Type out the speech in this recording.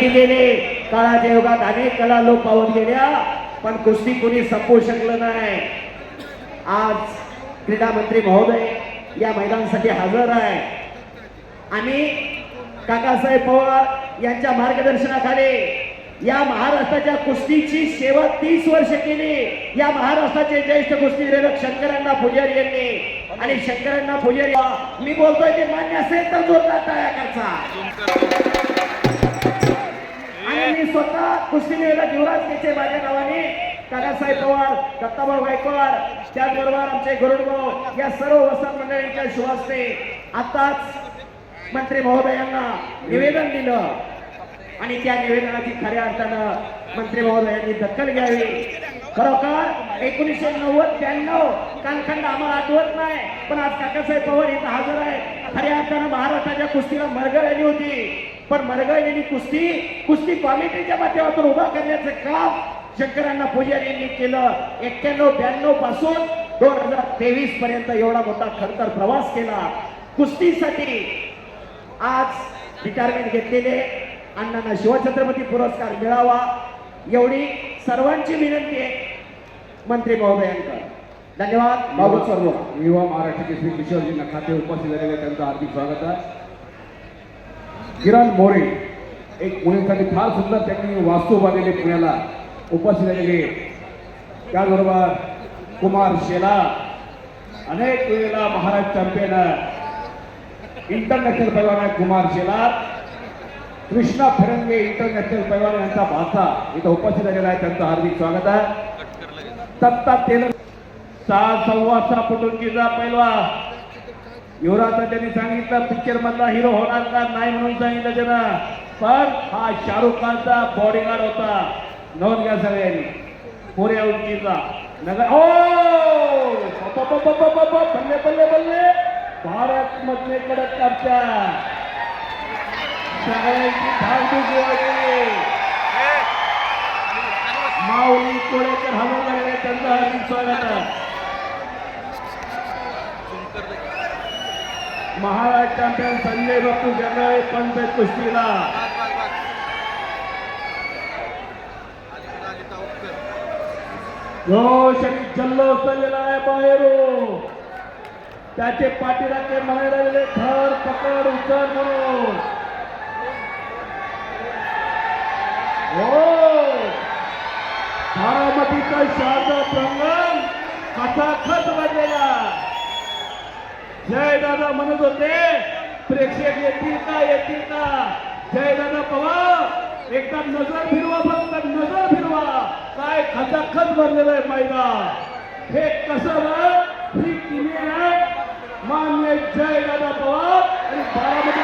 गेले काळाच्या युगात अनेक कला लोप पावत गेल्या पण कुस्ती कोणी संपवू शकलं नाही. आज क्रीडा मंत्री महोदय या मैदानासाठी हजर आहे. आणि काकासाहेब पवार यांच्या मार्गदर्शनाखाली या महाराष्ट्राच्या कुस्तीची सेवा तीस वर्ष केली. या महाराष्ट्राचे ज्येष्ठ कुस्ती प्रेरक शंकरांना पुजारी यांनी आणि शंकरांना पुजारी मी बोलतोय ते मान्य असेल तर जोरदार टाळ्या करता. स्वतः युवराज केचे माझ्या नावाने. काकासाहेब पवार दत्ताभाऊ गायकवाड त्याचबरोबर आमचे गरुडभाऊ या सर्व वसंत मंडळींच्या शुभास्ते आताच मंत्री महोदयांना निवेदन दिलं. आणि त्या निवेदनाची खऱ्या अर्थानं मंत्री महोदयांनी दखल घ्यावी. खरोखर एकोणीसशे नव्वद त्र्याण्णव कालखंड आम्हाला आठवत नाही पण आज काकासाहेब पवार इथं हजर आहे खऱ्या अर्थानं महाराष्ट्राच्या कुस्तीला मरगळ आली होती. पण मरगळलेली कुस्ती कुस्ती क्वालिटीच्या माध्यमातून उभा करण्याचं काम शंकरांना पुजारी यांनी केलं. एक्क्याण्णव ब्याण्णवपासून दोन हजार तेवीस पर्यंत एवढा मोठा खरतर प्रवास केला. कुस्तीसाठी आज रिटायरमेंट घेतलेले अण्णांना शिवछत्रपती पुरस्कार मिळावा. एवढी सर्वांची विनंती आहे. मंत्री महोदयांकडे धन्यवाद. भाऊत सर्व युवा महाराष्ट्र केसरी किशोरजी नखाते उपस्थित झालेले त्यांचं हार्दिक स्वागत आहे. किरण मोरे एक पुणेसाठी फार सुंदर त्यांनी वास्तू बांधलेले पुण्याला उपस्थित झालेले त्याचबरोबर कुमार शेला अनेक वेळेला महाराज चॅम्पियन इंटरनॅशनल पैलवान आहे कुमार शेला कृष्णा फिरंगे इंटरनॅशनल पैलवान यांचा भाचा. इथं उपस्थित झालेला आहे त्यांचं हार्दिक स्वागत आहे. सत्ता तेल सहा सव्वा सहा फुटुंकीचा पैलवा युवराजला त्यांनी सांगितलं पिक्चर मधला हिरो होणार का? नाही म्हणून सांगितलं त्यांना. पण हा शाहरुख खानचा बॉडीगार्ड होता. नोंद घ्या सगळ्यांनी. पुऱ्या उंचीचा. नगर ओ! बल्ले बल्ले बल्ले भारत मधले कडक आमच्या. सगळ्यांची धावधूक वाढली. माऊली कोळेकर हजर झालेले त्यांचं हार्दिक स्वागत. महाराज चॅम्पियन संजय बापू जगळे पंत कुस्तीला. जोश आणि जल्लोष आहे बाहेरून. त्याचे पाठीराखे म्हणायला लागले धर पकड उचल म्हणून. हो. बारामतीचा शारदा जय दादा म्हणत होते प्रेक्षक येतील का येतील का? जय दादा पवार. एकदा नजर फिरवा फक्त नजर फिरवा. काय खचाखच भरलेलं आहे मैदान. हे कसं ही किमी आहे. मान्य जय दादा पवार. आणि बारामती